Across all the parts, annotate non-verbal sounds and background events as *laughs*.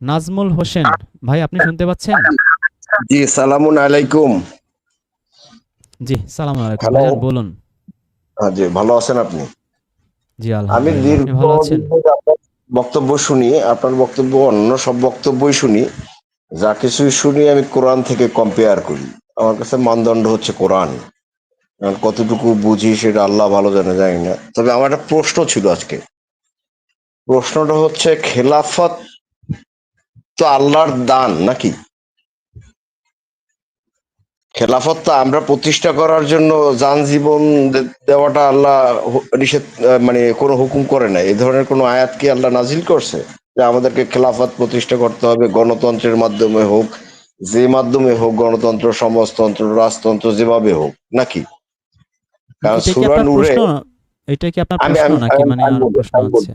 নাজমুল হোসেন ভাই আপনি শুনতে পাচ্ছেন? জি সালামুন আলাইকুম। জি সালাম আলাইকুম। বলুন। জি ভালো আছেন আপনি? জি আমি দীর্ঘ বক্তব্য শুনি আপনার বক্তব্য অন্য সব বক্তব্যই শুনি। যা কিছু শুনি আমি কোরআন থেকে কম্পেয়ার করি। আমার কাছে মানদণ্ড হচ্ছে কোরআন। কতটুকু বুঝি সেটা আল্লাহ ভালো জানে জানি না। তবে আমার একটা প্রশ্ন ছিল আজকে। প্রশ্নটা হচ্ছে খেলাফত তো আল্লাহর দান নাকি? খেলাফত তো আমরা প্রতিষ্ঠা করার জন্য যান জীবন দেওয়াটা আল্লাহ নিষেধ মানে কোনো হুকুম করে না এই ধরনের কোনো আয়াত কি আল্লাহ নাজিল করছে? যে আমাদেরকে খেলাফত প্রতিষ্ঠা করতে হবে গণতন্ত্রের মাধ্যমে হোক যে মাধ্যমে হোক গণতন্ত্র সমাজতন্ত্র রাজতন্ত্র যেভাবে হোক নাকি? কারণ সূরা নূরে এটা কি আপনার প্রশ্ন নাকি? মানে আরও প্রশ্ন আছে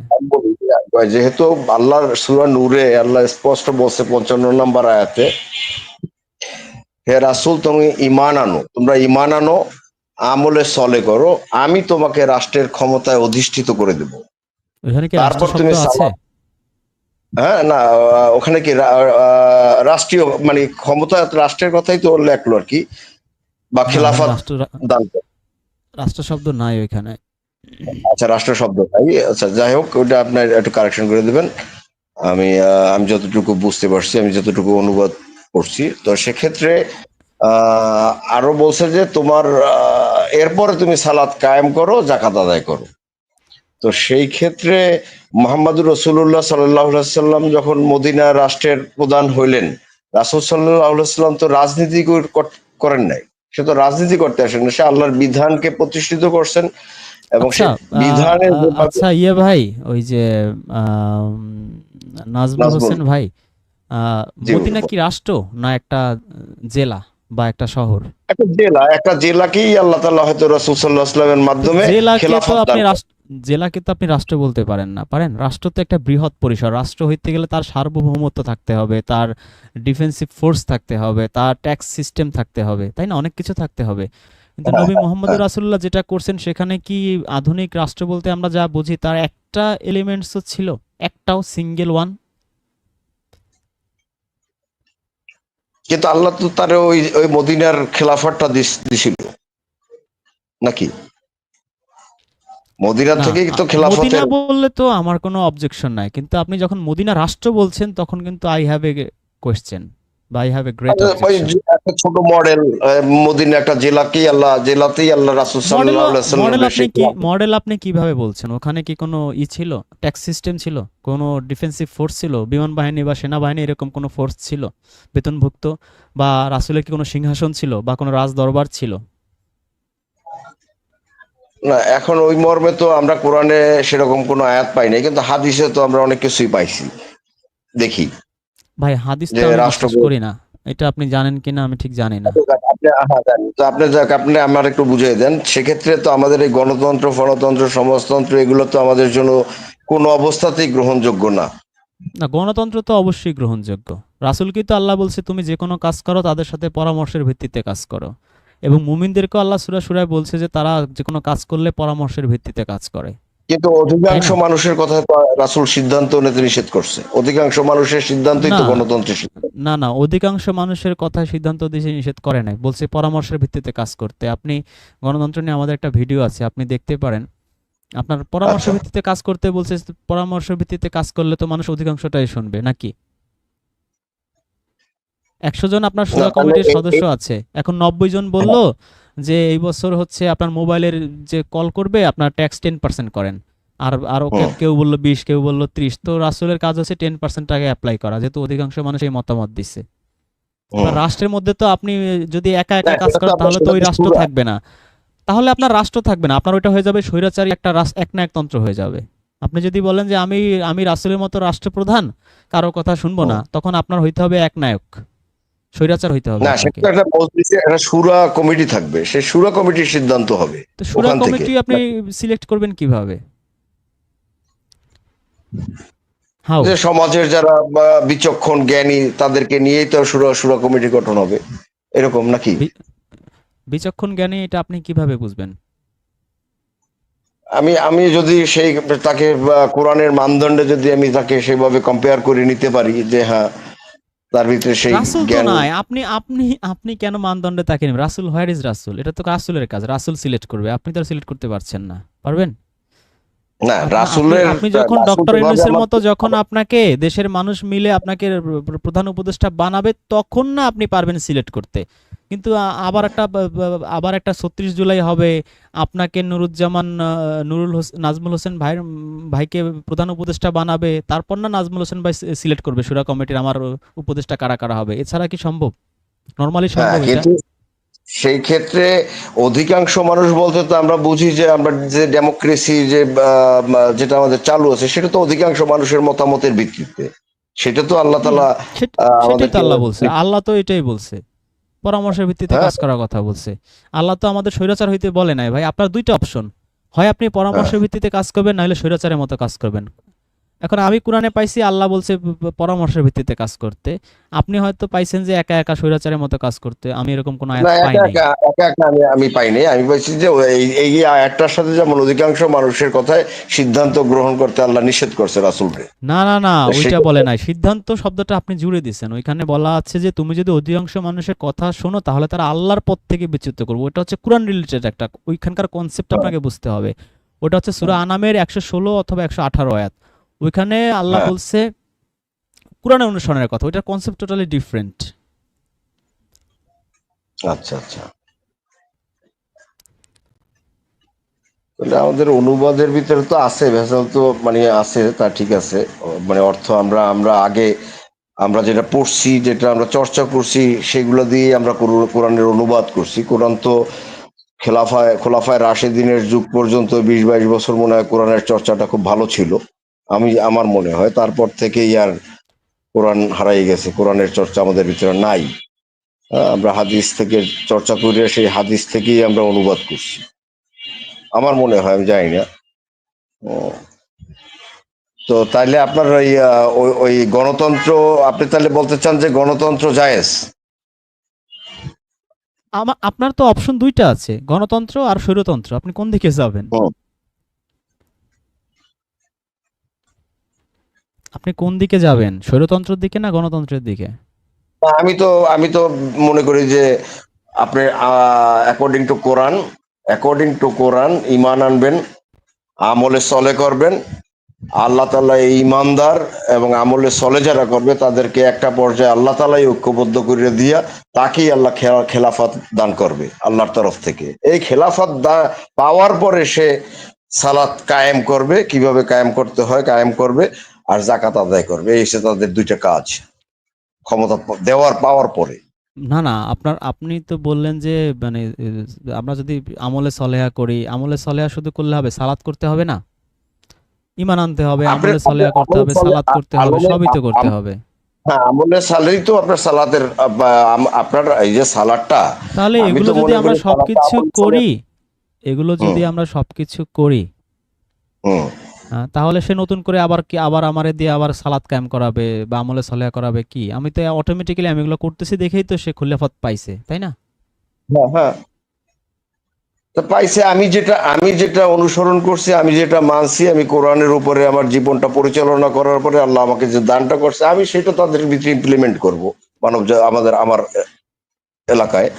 যেহেতু আল্লাহর সূরা নূরে আল্লাহ স্পষ্ট বলছে পঞ্চান্ন নম্বর আয়াতে হে রাসূল তুমি ঈমান আনো। তোমরা ঈমান আনো আমলে সলে করো আমি তোমাকে রাষ্ট্রের ক্ষমতায় অধিষ্ঠিত করে দেব। ওখানে কি তারপর রাষ্ট্র তুমি আছে? হ্যাঁ না ওখানে কি রাষ্ট্রীয় মানে ক্ষমতা রাষ্ট্রের কথাই তো লেখলো আর কি বা খেলাফত দান। রাষ্ট্র শব্দ নাই ওইখানে। আচ্ছা রাষ্ট্র শব্দ তাই আচ্ছা যাই হোক, ওটা আপনার একটু কারেকশন করে দেবেন। আমি আমি যতটুকু বুঝতে পারছি, আমি যতটুকু অনুবাদ করছি, তো সেক্ষেত্রে আরও বলছে যে তোমার এরপরে তুমি সালাত কায়েম করো জাকাত আদায় করো। তো সেই ক্ষেত্রে মোহাম্মদুর রসুল্লাহ সাল্লাম যখন মদিনা রাষ্ট্রের প্রধান হইলেন, রাসুল সাল্লাম তো রাজনীতি কর- কর- করেন নাই। সে তো রাজনীতি করতে আসেন। সে আল্লাহর বিধানকে প্রতিষ্ঠিত করছেন। এবং আচ্ছা বিধানের আচ্ছা ইয়ে ভাই ওই যে নাজমুল। হোসেন ভাই মদিনা কি রাষ্ট্র না একটা জেলা বা একটা শহর? একটা জেলা একটা জেলাকেই আল্লাহ তাআলা হয়তো রাসূল সাল্লাল্লাহু আলাইহি ওয়াসাল্লামের মাধ্যমে জেলাকে তো আপনি রাষ্ট্র জেলাকে তো আপনি রাষ্ট্র বলতে পারেন না। পারেন? রাষ্ট্র তো একটা বৃহৎ পরিসর। রাষ্ট্র হইতে গেলে তার সার্বভৌমত্ব থাকতে হবে তার ডিফেন্সিভ ফোর্স থাকতে হবে তার ট্যাক্স সিস্টেম থাকতে হবে তাই না? অনেক কিছু থাকতে হবে। কিন্তু *laughs* নবী মোহাম্মদ রাসুল্লাহ যেটা করছেন সেখানে কি আধুনিক রাষ্ট্র বলতে আমরা যা বুঝি তার একটা এলিমেন্টসও ছিল একটাও সিঙ্গেল ওয়ান কিন্তু আল্লাহ তো তার ওই ওই মদিনার খেলাফতটা দিছিল। নাকি? মদিনা না তো আ- মদিনা বললে তো আমার কোনো অবজেকশন নাই কিন্তু আপনি যখন মদিনা রাষ্ট্র বলছেন তখন কিন্তু I have a question I have a great ওই একটা ছোট মডেল মদিনা একটা জেলাকেই আল্লাহ জেলাতেই আল্লাহ রাসূল সাল্লাল্লাহু আলাইহি মডেল আপনি কি মডেল আপনি কীভাবে বলছেন? ওখানে কি কোনো ই ছিল? ট্যাক্স সিস্টেম ছিল? কোনো ডিফেন্সিভ ফোর্স ছিল? বিমান বাহিনী বা সেনাবাহিনী এরকম কোনো ফোর্স ছিল? বেতনভুক্ত? বা রাসূলের কি কোনো সিংহাসন ছিল? বা কোনো রাজ দরবার ছিল? না এখন ওই মর্মে তো আমরা কোরআনে সেরকম কোনো আয়াত পাই নাই কিন্তু হাদিসে তো আমরা অনেক কিছুই পাইছি। দেখি। ভাই হাদিস তো আমি করি না। এটা আপনি জানেন কিনা আমি ঠিক জানি না। আপনি হ্যাঁ, আপনি যাক আপনি আমার একটু বুঝিয়ে দেন। সেক্ষেত্রে তো আমাদের এই গণতন্ত্র ফণতন্ত্র সমাজতন্ত্র এগুলো তো আমাদের জন্য কোনো অবস্থাতেই গ্রহণযোগ্য না। না গণতন্ত্র তো অবশ্যই গ্রহণযোগ্য। রাসূলকে তো আল্লাহ বলছে তুমি যে কোনো কাজ করো তাদের সাথে পরামর্শের ভিত্তিতে কাজ করো। এবং মুমিনদেরকেও আল্লাহ সূরা সূরায় বলছে যে তারা যে কোনো কাজ করলে পরামর্শের ভিত্তিতে কাজ করে। কিন্তু অধিকাংশ মানুষের কথা রাসুল সিদ্ধান্ত নিতে নিষেধ করছে। অধিকাংশ মানুষের সিদ্ধান্তই তো গণতন্ত্রের না না অধিকাংশ মানুষের কথা সিদ্ধান্ত দিয়ে নিষেধ করে নাই। বলছে পরামর্শের ভিত্তিতে কাজ করতে। আপনি গণতন্ত্র নিয়ে আমাদের একটা ভিডিও আছে আপনি দেখতে পারেন। আপনার পরামর্শ আচ্ছা। ভিত্তিতে কাজ করতে বলছে পরামর্শ ভিত্তিতে কাজ করলে তো মানুষ অধিকাংশটাই শুনবে নাকি? একশো জন আপনার সুরা কমিটির সদস্য আছে। এখন নব্বই জন বলল যে এই বছর হচ্ছে আপনার মোবাইলের যে কল করবে আপনার ট্যাক্স টেন পার্সেন্ট করেন। আর আরও কেউ- বলল বিশ কেউ বলল ত্রিশ। তো রাসুলের কাজ হচ্ছে টেন পার্সেন্ট টাকা অ্যাপ্লাই করা যেহেতু অধিকাংশ মানুষ এই মতামত দিচ্ছে রাষ্ট্রের মধ্যে তো আপনি যদি একা একা কাজ করেন তাহলে তো ওই রাষ্ট্র থাকবে না। তাহলে আপনার রাষ্ট্র থাকবে না। আপনার ওইটা হয়ে যাবে স্বৈরাচারী একটা রাস- একনায়কতন্ত্র হয়ে যাবে। আপনি যদি বলেন যে আমি আমি রাসুলের মতো রাষ্ট্রপ্রধান কারও কথা শুনব না তখন আপনার হইতে হবে একনায়ক স্বৈরাচার হইতে হবে না সেটা একটা মজলিসে একটা সুরা কমিটি থাকবে। সেই সুরা কমিটির সিদ্ধান্ত হবে তো সুরা কমিটি আপনি সিলেক্ট করবেন কীভাবে? যে সমাজের যারা বিচক্ষণ জ্ঞানী তাদেরকে নিয়েই তো সুরা সুরা কমিটি গঠন হবে। এরকম নাকি? বিচক্ষণ জ্ঞানী এটা আপনি কীভাবে বুঝবেন? আমি আমি যদি সেই তাকে কোরআনের মানদণ্ডে যদি আমি তাকে সেভাবে কম্পেয়ার করে নিতে পারি যে হ্যাঁ তার ভিতরে সেই রাসূল তো নাই। আপনি আপনি আপনি কেন মানদণ্ডে তাকে নেবেন? রাসূল হোয়ার ইজ রাসূল? এটা তো রাসূলের কাজ। রাসূল সিলেক্ট করবে। আপনি তো সিলেক্ট করতে পারছেন না। পারবেন? না রাসূলের আপনি- যখন ডক্টর ইউনূসের মতো যখন আপনাকে দেশের মানুষ মিলে আপনাকে প্রধান উপদেষ্টা বানাবে তখন না আপনি পারবেন সিলেক্ট করতে। কিন্তু আবার একটা আবার একটা ছত্রিশ জুলাই হবে আপনাকে নুরুজ্জামান নুরুল হোসেন নাজমুল হোসেন ভাইয়ের ভাইকে প্রধান উপদেষ্টা বানাবে তারপর না নাজমুল হোসেন ভাই সিলেক্ট করবে সুরা কমিটির আমার উপদেষ্টা কারা কারা হবে। এছাড়া কি সম্ভব? নর্মালি হ্যাঁ সম্ভব এটা? সেই ক্ষেত্রে অধিকাংশ মানুষ বলতে তো আমরা বুঝি যে আমরা যে ডেমোক্রেসি যে যেটা আমাদের চালু আছে সেটা তো অধিকাংশ মানুষের মতামতের ভিত্তিতে। সেটা তো আল্লাহ তালা আল্লাহ বলছে। আল্লাহ তো এটাই বলছে। পরামর্শের ভিত্তিতে হ্যাঁ। কাজ করার কথা বলছে। আল্লাহ তো আমাদের স্বৈরাচার হইতে বলে নাই। ভাই আপনার দুইটা অপশন হয় আপনি পরামর্শের ভিত্তিতে কাজ করবেন নাহলে স্বৈরাচারের মতো কাজ করবেন। এখন আমি কোরআনে পাইছি আল্লাহ বলছে পরামর্শের ভিত্তিতে কাজ করতে। আপনি হয়তো পাইছেন যে একা একা স্বৈরাচারের মতো কাজ করতে। আমি এরকম কোনো আয়াত না একা একা আমি আমি পাইনি আমি বলছি যে এই আয়াতটার সাথে যেমন অধিকাংশ মানুষের কথায় সিদ্ধান্ত গ্রহণ করতে আল্লাহ নিষেধ করছে রাসুলকে না না না ওইটা বলে নাই। সিদ্ধান্ত শব্দটা আপনি জুড়ে দিছেন ওইখানে বলা আছে যে তুমি যদি অধিকাংশ মানুষের কথা শোনো তাহলে তারা আল্লাহর পথ থেকে বিচ্যুত করবে। ওটা হচ্ছে কোরআন রিলেটেড একটা ওইখানকার কনসেপ্ট। আপনাকে বুঝতে হবে। ওটা হচ্ছে সূরা আনামের একশো ষোলো অথবা একশো আঠারো আয়াত। ওইখানে আল্লাহ হ্যাঁ। বলছে কোরআনের অনুসরণের কথা ওইটার কনসেপ্ট টোটালি ডিফারেন্ট আচ্ছা আচ্ছা। আমাদের অনুবাদের ভিতরে তো আছে ভেজাল তো মানে আছে তা ঠিক আছে। মানে অর্থ আমরা আমরা আগে আমরা যেটা পড়ছি যেটা আমরা চর্চা করছি সেগুলো দিয়ে আমরা কোর- কোরআনের অনুবাদ করছি। কোরআন তো খেলাফায় খোলাফায় রাশেদিনের যুগ পর্যন্ত বিশ বাইশ বছর মনে হয় কোরআনের চর্চাটা খুব ভালো ছিল। আমি আমার মনে হয় তারপর থেকেই আর কোরআন হারাই গেছে কোরআনের চর্চা আমাদের ভিতরে নাই। আমরা হাদিস থেকে চর্চা করে সেই হাদিস থেকেই আমরা অনুবাদ করছি। আমার মনে হয় আমি জানি না। ও, তো তাইলে আপনার ওই- ওই গণতন্ত্র আপনি তাহলে বলতে চান যে গণতন্ত্র জায়েজ? আমার আপনার তো অপশন দুইটা আছে গণতন্ত্র আর স্বৈরতন্ত্র। আপনি কোন দিকে যাবেন? আপনি কোন দিকে যাবেন? স্বৈরতন্ত্রের দিকে না গণতন্ত্রের দিকে? আমি তো আমি তো মনে করি যে আপনি according to Quran according to Quran ইমান আনবেন, আমলে সলে করবেন, আল্লাহ তালা এই ইমানদার এবং আমলে সলে যারা করবে তাদেরকে একটা পর্যায়ে আল্লাহ তালাই ঐক্যবদ্ধ করে দিয়া তাকেই আল্লাহ খেলাফত দান করবে আল্লাহর তরফ থেকে। এই খেলাফত পাওয়ার পরে সে সালাত কায়েম করবে, কীভাবে কায়েম করতে হয়, কায়েম করবে আর জাকাত আদায় করবে এই হচ্ছে তাদের দুইটা কাজ। ক্ষমতা দেওয়ার পাওয়ার পরে। না না আপনার আপনি তো বললেন যে মানে আমরা যদি আমলে সলেহা করি আমলে সলেহা শুধু করলে হবে সালাত করতে হবে না? ইমান আনতে হবে আমলে সলেহা করতে হবে আমলে সালাত করতে হবে সবই তো করতে হবে। হ্যাঁ আমলের স্যালারি তো আপনার সালাতের আপনার এই যে সালাদটা তাহলে এগুলো যদি আমরা সবকিছু করি এগুলো যদি আমরা সবকিছু করি হুম। তাহলে সে নতুন করে আবার কি, আবার আমারে দিয়ে আবার সালাদ কায়েম করাবে বা আমলে সলেহা করাবে কি? আমি তো অটোমেটিক্যালি আমি এগুলো করতেছি দেখেই তো সে খুল্লাফত পাইছে, তাই না? হ্যাঁ হ্যাঁ। তো পাইছে, আমি যেটা আমি যেটা অনুসরণ করছি, আমি যেটা মানছি, আমি কোরআনের উপরে আমার জীবনটা পরিচালনা করার পরে আল্লাহ আমাকে যে দানটা করছে, আমি সেটা তাদের ভিতরে ইমপ্লিমেন্ট করব মানব আমাদের, আমার এলাকায়।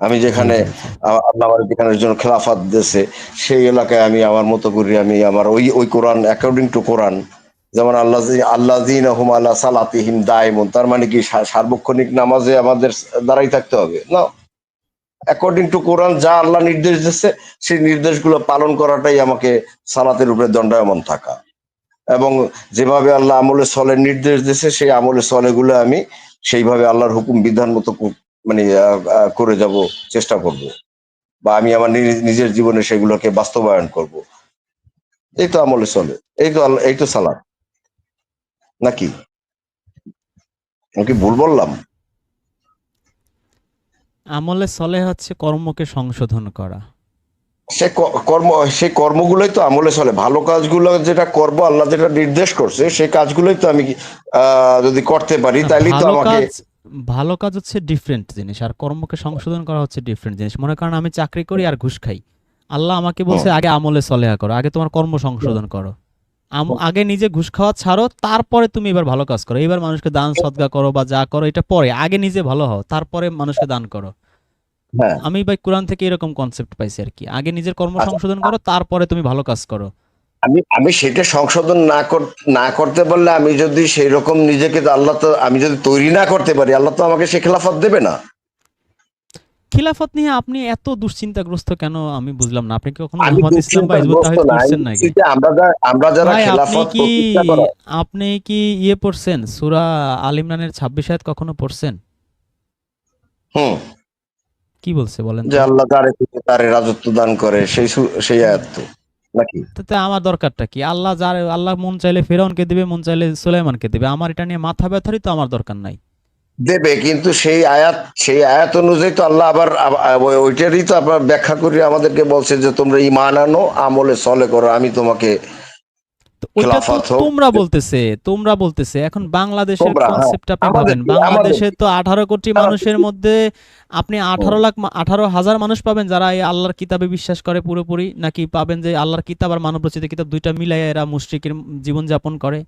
আমি যেখানে জি, জি, জি। আ- আল্লাহ আমার যেখানে জন্য খেলাফাত দিয়েছে সেই এলাকায় আমি আমার মতো করি আমি আমার ওই ওই কোরআন অ্যাকর্ডিং টু কোরআন যেমন আল্লাহ আল্লাহ হুম আল্লাহ সালাতিহিম দায়মন তার মানে কি সার্বক্ষণিক নামাজে আমাদের দাঁড়াই থাকতে হবে? না। অ্যাকর্ডিং টু কোরআন যা আল্লাহ নির্দেশ দিচ্ছে সেই নির্দেশগুলো পালন করাটাই আমাকে সালাতের উপরে দণ্ডায়মন থাকা। এবং যেভাবে আল্লাহ আমলে সলের নির্দেশ দিয়েছে সেই আমলে সলেগুলো আমি সেইভাবে আল্লাহর হুকুম বিধান মতো মানে করে যাব চেষ্টা করব। বা আমি আমার নিজের জীবনে সেগুলোকে বাস্তবায়ন করব। এই তো আমলে চলে। এই তো এই তো সালাদ। নাকি? আমি ভুল বললাম? আমলে সলেহ হচ্ছে কর্মকে সংশোধন করা। সে কর্ম সেই কর্মগুলোই তো আমলে চলে। ভালো কাজগুলো যেটা করব আল্লাহ যেটা নির্দেশ করছে সেই কাজগুলোই তো আমি আহ, যদি করতে পারি তাহলেই তো আমাকে ভালো কাজ হচ্ছে ডিফারেন্ট জিনিস আর কর্মকে সংশোধন করা হচ্ছে ডিফারেন্ট জিনিস। মনে করেন আমি চাকরি করি আর ঘুষ খাই। আল্লাহ আমাকে বলছে আগে আমলে সলেহা করো আগে তোমার কর্ম সংশোধন করো। আগে নিজে ঘুষ খাওয়া ছাড়ো তারপরে তুমি এবার ভালো কাজ করো। এবার মানুষকে দান সদকা করো বা যা করো এটা পরে। আগে নিজে ভালো হও তারপরে মানুষকে দান করো। হ্যাঁ। আমি ভাই কোরআন থেকে এরকম কনসেপ্ট পাইছি আর কি। আগে নিজের কর্ম আচ্ছা। সংশোধন করো তারপরে তুমি ভালো কাজ করো। আমি আমি সেটা সংশোধন না না করতে পারলে আমি যদি সেই রকম নিজেকে আল্লাহ তো আমি যদি তৈরি না করতে পারি আল্লাহ তো আমাকে সে খেলাফত দেবে না। খিলাফত নিয়ে আপনি এত দুশ্চিন্তাগ্রস্ত কেন? আমি বুঝলাম না। আপনি কি কখনো মোহাম্মদ ইসলাম বা হিজবুত পড়ছেন নাকি? আমরা আমরা যারা খেলাফত কি প্রতিষ্ঠা করা আপনি কি ইয়ে পড়ছেন? সূরা আল ইমরানের 26 আয়াত কখনো পড়ছেন? হুম। কি বলছে বলেন যে আল্লাহ তারে তারে রাজত্ব দান করে সেই সেই আয়াত তো। নাকি? তাতে আমার দরকারটা কি? আল্লাহ যার আল্লাহ মন চাইলে ফেরাউনকে দিবে মন চাইলে সুলাইমানকে দিবে। আমার এটা নিয়ে মাথা ব্যথারই তো আমার দরকার নাই। দেবে কিন্তু সেই আয়াত সেই আয়াত অনুযায়ী তো আল্লাহ আবার ওইটারই তো আপনার ব্যাখ্যা করে আমাদেরকে বলছে যে তোমরা ইমান আনো আমলে সলে করো আমি তোমাকে ওইটা তো তোমরা বলতেছে তোমরা বলতেছে। এখন বাংলাদেশের হ্যাঁ। কনসেপ্ট আপনি আমাদের ভাবেন। বাংলাদেশে তো আঠারো কোটি মানুষের মধ্যে আপনি আঠারো লাখ আঠারো হাজার মানুষ পাবেন যারা এই আল্লাহর কিতাবে বিশ্বাস করে পুরোপুরি নাকি পাবেন যে আল্লাহর কিতাব আর মানব রচিত কিতাব দুইটা মিলাই এরা মুশরিকের জীবন যাপন করে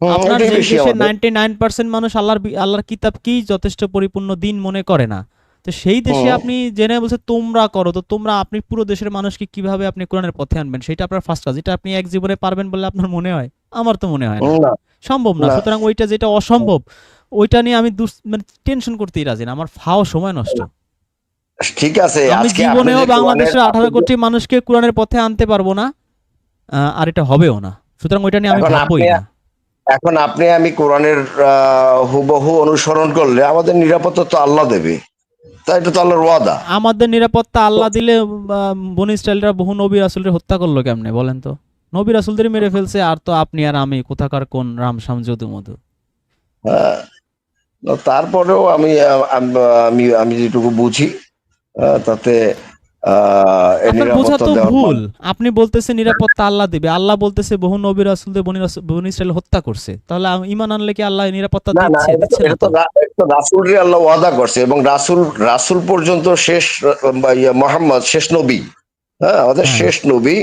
আপনার যে নাইন পার্সেন্ট মানুষ আল্লাহর আল্লাহর কিতাব কি যথেষ্ট পরিপূর্ণ দিন মনে করে না? তো সেই দেশে আপনি জেনে বলছে তোমরা করো। তো তোমরা আপনি পুরো দেশের মানুষকে কীভাবে আপনি কোরআনের পথে আনবেন সেটা আপনার ফার্স্ট কাজ এটা আপনি এক জীবনে পারবেন বলে আপনার মনে হয়? আমার তো মনে হয় না। সম্ভব না। সুতরাং ওইটা যেটা অসম্ভব ওইটা নিয়ে আমি মানে টেনশন করতেই রাজি না। আমার ফাও সময় নষ্ট। ঠিক আছে আমি জীবনেও বাংলাদেশের আঠারো কোটি মানুষকে কোরআনের পথে আনতে পারব না আর এটা হবেও না। সুতরাং ওইটা নিয়ে আমি ভাববই না। এখন আপনি আমি কোরআনের হুবহু অনুসরণ করলে আমাদের নিরাপত্তা তো আল্লাহ দেবে। তাই এটা তো আল্লাহর ওয়াদা। আমাদের নিরাপত্তা আল্লাহ দিলে বনি ইসরায়েলরা বহু নবী রাসুলের হত্যা করল কেমনে বলেন তো? নবী রাসুলদের মেরে ফেলছে আর তো আপনি আর আমি কোথাকার কোন রাম শাম যদু মধু? হ্যাঁ। তারপরেও আমি আমি আমি যেটুকু বুঝি তাতে বোঝা তো ভুল। আপনি বলতেছে নিরাপত্তা আল্লাহ দিবে। আল্লাহ বলতেছে বহু নবী রাসুলদের বনি ইসরায়েল হত্যা করছে। তাহলে ঈমান আনলে কি আল্লাহ নিরাপত্তা দিচ্ছে না তো রাসূলরে আল্লাহ ওয়াদা করছে এবং রাসূল রাসূল পর্যন্ত শেষ মোহাম্মদ শেষ নবী। হ্যাঁ আমাদের হ্যাঁ। শেষ নবী।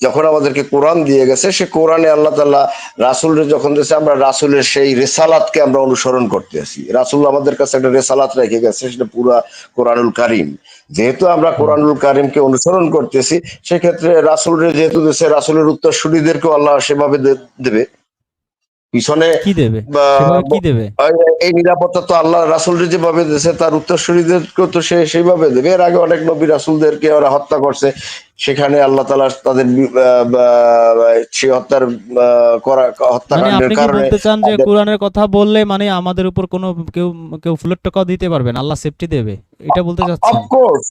যখন আমাদেরকে কোরআন দিয়ে গেছে, সে কোরআনে আল্লাহ তাল্লাহ রাসুলের যখন দিয়েছে, আমরা রাসুলের সেই রেসালাতকে আমরা অনুসরণ করতে আসি রাসুল আমাদের কাছে একটা রেসালাত রেখে গেছে, সেটা পুরা কোরআনুল কারিম। যেহেতু আমরা কোরআনুল কারিমকে অনুসরণ করতেছি, সেক্ষেত্রে রাসূলরে যেহেতু দিয়েছে, রাসূলের উত্তরসূরিদেরকেও আল্লাহ সেভাবে দেবে। পিছনে কি দেবে? কি দেবে? এই- নিরাপত্তা তো আল্লাহ রাসুলরে যেভাবে দিয়েছে তার উত্তরসূরিদেরকেও তো সে সেইভাবে দেবে। এর আগে অনেক নবী রাসুলদেরকে ওরা হত্যা করছে। সেখানে আল্লাহ তালা তাদের সে হত্যার করা মানে হত্যাকাণ্ডের কারণে বলতে চান যে কোরআনের কথা বললে মানে আমাদের উপর কোনো কেউ কেউ ফুলের টাকাও দিতে পারবে না? আল্লাহ সেফটি দেবে। এটা বলতে চাচ্ছেন? অফকোর্স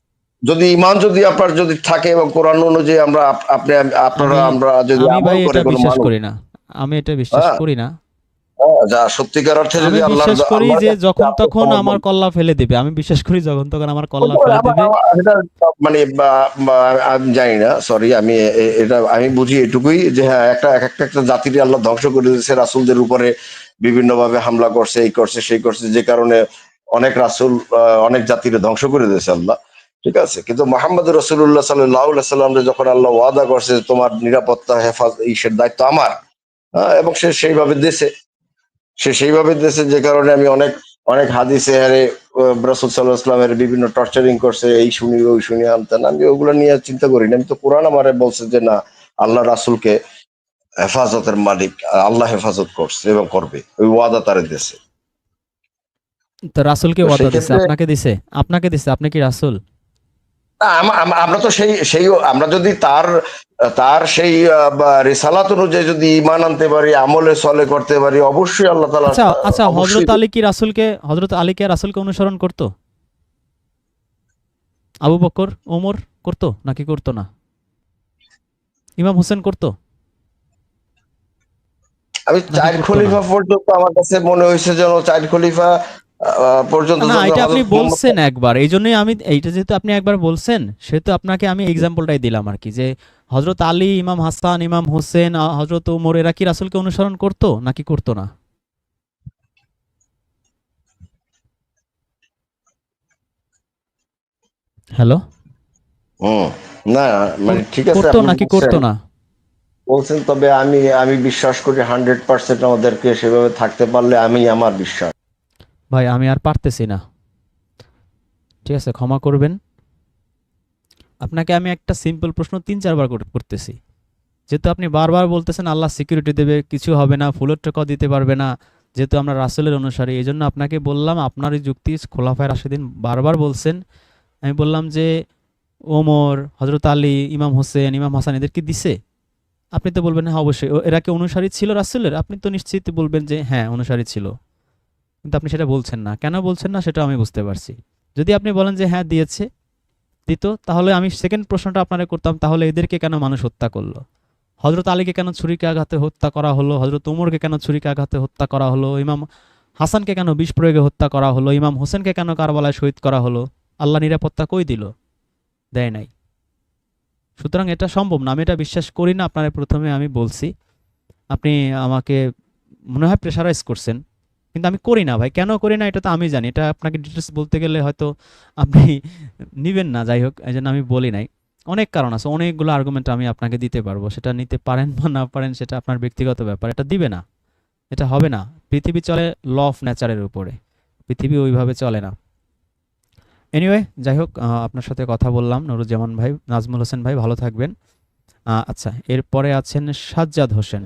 যদি ইমান যদি আপনার যদি থাকে এবং কোরআন অনুযায়ী আমরা আপনি আপনারা আমরা যদি আমি ভাই এটা বিশ্বাস করি না। আমি এটা বিশ্বাস হ্যাঁ। করি না। হ্যাঁ, যা সত্যিকার অর্থে আমি যদি আল্লাহ বিশ্বাস করি যে যখন তখন আমার কল্লা ফেলে দিবে। আমি বিশ্বাস করি যখন তখন আমার কল্লা ফেলে দিবে। মানে আমি জানি না সরি আমি এটা আমি বুঝি এটুকুই যে হ্যাঁ একটা এক একটা একটা জাতির আল্লাহ ধ্বংস করে দিয়েছে রাসুলদের উপরে বিভিন্ন ভাবে হামলা করছে এই করছে সেই করছে যে কারণে অনেক রাসুল আহ, অনেক জাতির ধ্বংস করে দিয়েছে আল্লাহ। ঠিক আছে? কিন্তু মোহাম্মদ রসুল্লাহ সাল্লাহ সাল্লামরে যখন আল্লাহ ওয়াদা করছে তোমার নিরাপত্তা হেফাজ ইসের দায়িত্ব আমার এবং সে সেইভাবে দেশে সে সেইভাবে দেশে যে কারণে আমি অনেক অনেক হাদিসে হারে রসুল সাল্লাহ ইসলামের বিভিন্ন টর্চারিং করছে এই শুনি ওই শুনি আনতেন। আমি ওগুলো নিয়ে চিন্তা করি না আমি তো কোরআন আমারে বলছে যে না আল্লাহ রাসুলকে হেফাজতের মালিক আল্লাহ হেফাজত করছে এবং করবে। ওই ওয়াদা তার দেশে তো রাসূলকে ওয়াদা দিছে আপনাকে দিছে আপনাকে দিছে আপনি কি রাসূল? আমরা তো সেই সেই আমরা যদি তার তার সেই রেসালাত অনুযায়ী যদি ইমান আনতে পারি আমলে সলে করতে পারি অবশ্যই আল্লাহ তালা আচ্ছা আচ্ছা হযরত আলী কি রাসূলকে হযরত আলী কি রাসূলকে অনুসরণ করতো? আবু বকর ওমর করতো নাকি করতো না? ইমাম হোসেন করতো? আমি চার খলিফা পর্যন্ত আমার কাছে মনে হয়েছে যেন চার খলিফা পর্যন্ত না এটা আপনি বলছেন একবার। এই জন্যই আমি এইটা যেহেতু আপনি একবার বলছেন সেহেতু আপনাকে আমি এক্সাম্পলটাই দিলাম আর কি যে হজরত আলী ইমাম হাসান ইমাম হোসেন হজরত ওমর এরা কি রাসূলকে অনুসরণ করতো নাকি করতো না? হ্যালো? না মানে ঠিক আছে করতো নাকি করতো না? বলছেন তবে আমি আমি বিশ্বাস করি হান্ড্রেড পার্সেন্ট আমাদেরকে সেভাবে থাকতে পারলে আমি আমার বিশ্বাস। ভাই, আমি আর পারতেছি না। ঠিক আছে, ক্ষমা করবেন। আপনাকে আমি একটা সিম্পল প্রশ্ন তিন, চারবার করতেছি। যেহেতু আপনি বারবার বলতেছেন, আল্লাহ সিকিউরিটি দেবে, কিছু হবে না ফুলের টাকা দিতে পারবে না, যেহেতু আমরা রাসেলের অনুসারী এই জন্য আপনাকে বললাম, আপনার এই যুক্তি খোলাফায় রাশেদিন বারবার বলছেন। আমি বললাম যে, ওমর হজরত আলী, ইমাম হোসেন, ইমাম হাসান এদেরকে দিছে? আপনি তো বলবেন হ্যাঁ অবশ্যই। এরা কি অনুসারী ছিল রাসেলের? আপনি তো নিশ্চিত বলবেন যে হ্যাঁ অনুসারী ছিল। কিন্তু আপনি সেটা বলছেন না। কেন বলছেন না সেটা আমি বুঝতে পারছি। যদি আপনি বলেন যে হ্যাঁ দিয়েছে, দিত, তাহলে আমি সেকেন্ড প্রশ্নটা আপনারা করতাম, তাহলে এদেরকে কেন মানুষ হত্যা করল? হজরত আলীকে কেন ছুরিকে আঘাতে হত্যা করা হলো? হজরত উমরকে কেন ছুরিকে আঘাতে হত্যা করা হলো? ইমাম হাসানকে কেন বিষ প্রয়োগে হত্যা করা হলো? ইমাম হোসেনকে কেন কারবালায় শহীদ করা হলো? আল্লাহ নিরাপত্তা কই দিল? দেয় নাই। সুতরাং এটা সম্ভব না। আমি এটা বিশ্বাস করি না। আপনারা প্রথমে আমি বলছি। আপনি আমাকে মনে হয় প্রেশারাইজ করছেন। কিন্তু আমি করি না ভাই। কেন করি না? এটা তো আমি জানি। এটা আপনাকে ডিটেলস বলতে গেলে হয়তো আপনি নিবেন না। যাই হোক এই জন্য আমি বলি নাই। অনেক কারণ আছে। অনেকগুলো আর্গুমেন্ট আমি আপনাকে দিতে পারব। সেটা নিতে পারেন বা না পারেন, সেটা আপনার ব্যক্তিগত ব্যাপার। এটা দিবে না। এটা হবে না। পৃথিবী চলে ল অফ নেচারের উপরে। পৃথিবী ওইভাবে চলে না। এনিওয়ে যাই হোক আপনার সাথে কথা বললাম। নুরুজ্জামান ভাই, নাজমুল হোসেন ভাই, ভালো থাকবেন। আচ্ছা এরপরে আছেন সাজ্জাদ হোসেন।